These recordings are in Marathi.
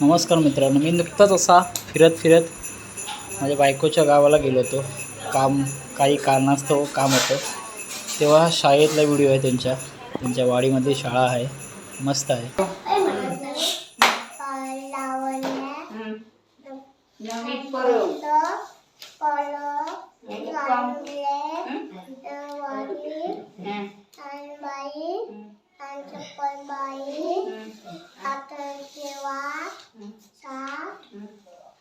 नमस्कार मित्रांनो मी नुकताच असा फिरत फिरत माझ्या बायकोच्या गावाला गेलो होतो. काम काही कारणास्तव काम होतं. तेव्हा शाळेतला व्हिडिओ आहे त्यांच्या. त्यांच्या वाडीमध्ये शाळा आहे. मस्त आहे.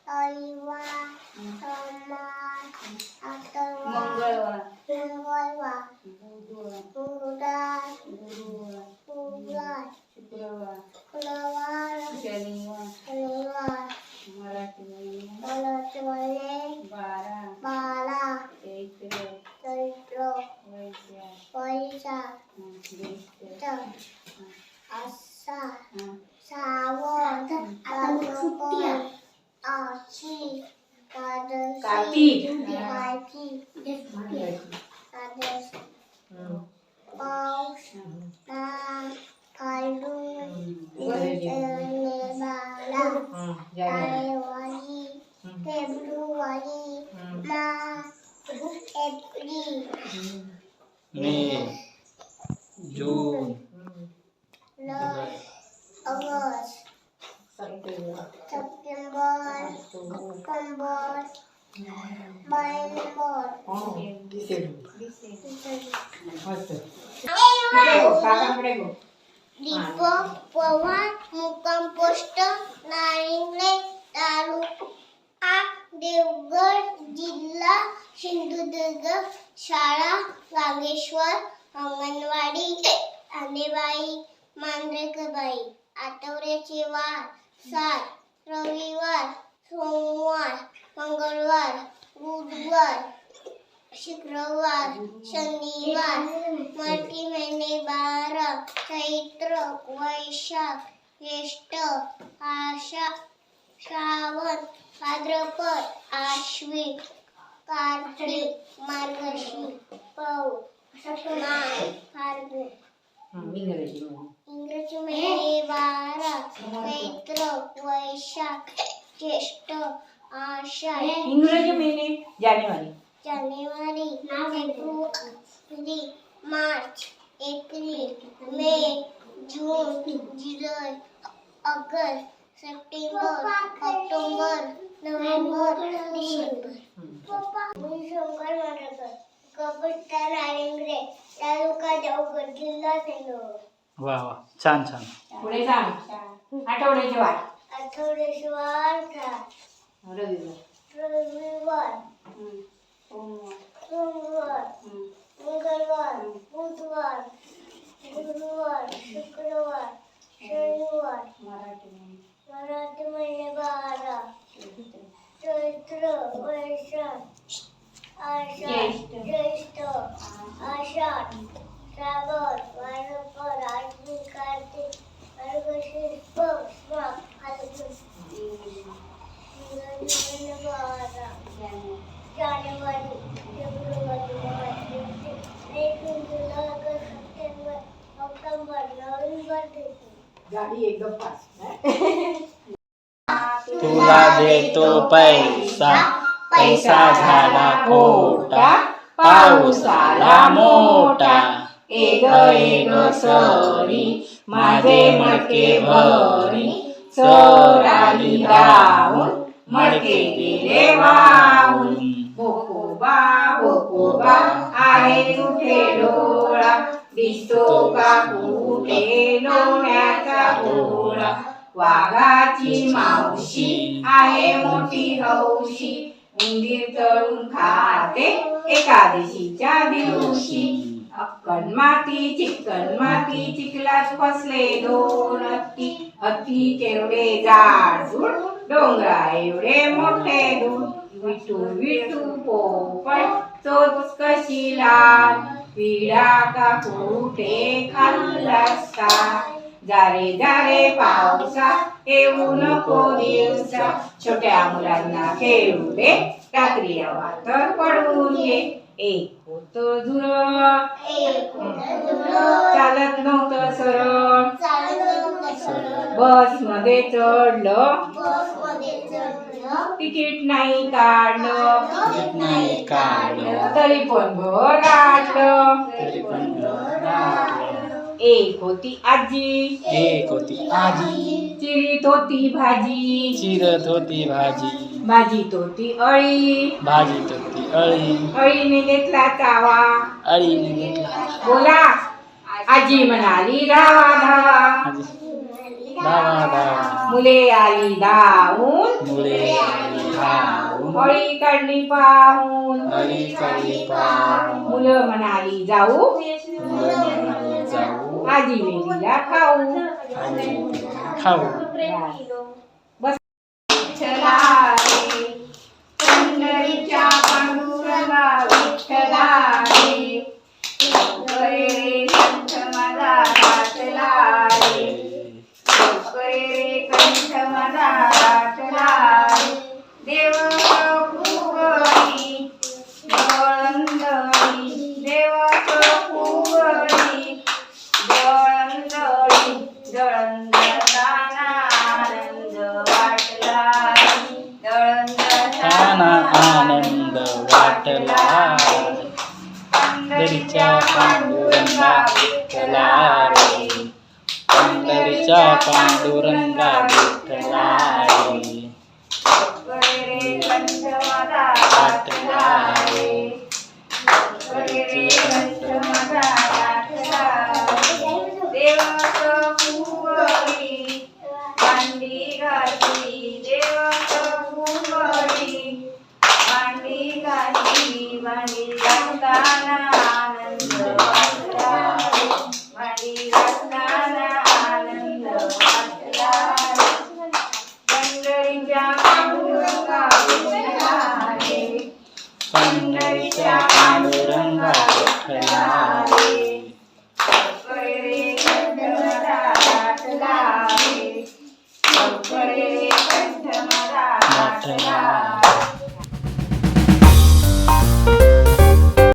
बाई मंगळवार बुधवार गुरुवार गुरुवार गुरुवार शुक्रवार शुक्रवार शनिवार शनिवार मराठी महिना मराठी महिने बारा बारा चैत्र चैत्र वैशाख वैशाख ज्येष्ठ चैत्र आषाढ हा. श्रावण भाद्रपद आश्विन कार्तिक कार्तिक. कार्तिक कार्तिक पाऊस नाग काळू नेबाला जानेवारी फेब्रुवारी मार्च एप्रिल मे दीपक पवार मुक्काम पोस्ट नारिंगले तालुका देवगड जिल्हा सिंधुदुर्ग शाळा वागेश्वर अंगणवाडी आणेबाई मांद्रेकरबाई आठवड्याचे वार सात रविवार सोमवार मंगळवार बुधवार शुक्रवार शनिवार मराठी महिने बारा चैत्र वैशाख ज्येष्ठ आषाढ श्रावण भाद्रपद आश्विन कार्तिक मार्गशीर पौष फाल्गुन. इंग्रजी महिने बारा चैत्र वैशाख ज्येष्ठ आषाढ. इंग्रजी महिने जानेवारी. जानेवारी फेब्रुवारी मार्च एप्रिल मे जून जुलै August September October November December मी शंकर मांडकर कपटा नारिंगरे तालुका देवगड जिल्हा सेंदूर वा वा छान छान पुढे सांग आठवड्याचे वार आठवडेश्वर रविवार रविवार हम्म. सोमवार सोमवार हम्म. मंगळवार बुधवार गुरुवार शुक्रवार शनिवार मराठी महिने मराठी महिने बारा चैत्र चैत्र वैशाख आषाढ ज्येष्ठ. ज्येष्ठ आषाढ श्रावण भाद्रपद आश्विन कार्तिक गाडी एकदम फास्ट तुला देतो पैसा पैसा झाला खोटा पाऊस आला मोठा एग एग सरी माझे मडके भरी सर आली धावून मडके गेले वाहून. बोकोबा बोकोबा आहे तुठे डोळा दिसतो का कुठे लोण्याचा गोळा वाघाची मावशी आहे मोठी हौशी. उंदीर तळून खाते एकादशीच्या दिवशी. अक्कन माती चिकन माती चिखलात फसले दोन हत्ती हत्ती तेवढे जाड डोंगरा एवढे मोठे दूर विटू विटू पोपट चोच कशी लाल विडा का कुठे खाल्लास जारे जारे पावसा येऊ नको दिवसा. छोट्या मुलांना खेळू दे रात्री तर पडून ये एक होती होतं झुर चालत नव्हतं सरळ. बसमध्ये चढलं. तिकीट नाही काढलं. नाही काढलं. तरी पण घर राहतं. एक होती आजी. एक होती आजी. चिरीत होती भाजी. चिरत होती भाजी. भाजीत होती अळी. भाजीत होती अळी. अळीने घेतला चावा. अळीने घेतला बोला. आजी म्हणाली धावा धावा. धावा धावा. मुले आली धावून. मुले अळी काढली पाहून अळी काढली पाहून मुलं म्हणाली जाऊ मुलं म्हणाली जाऊ आजीने दिला खाऊ आणि खाऊ बस चला रे पंढरीच्या पांडुरंगा विठ्ठला रे करे रे कंठ माझा वाचला रे करे रे कंठ माझा वाचला रे देव फुगडी दळंदळी देव फुगडी दळंदळी दळंदळताना आनंद वाटला पंढरीच्या पांडुरंगा विठ्ठला रे पंढरीच्या पांडुरंगा विठ्ठला रे वाटला रे रे कंठ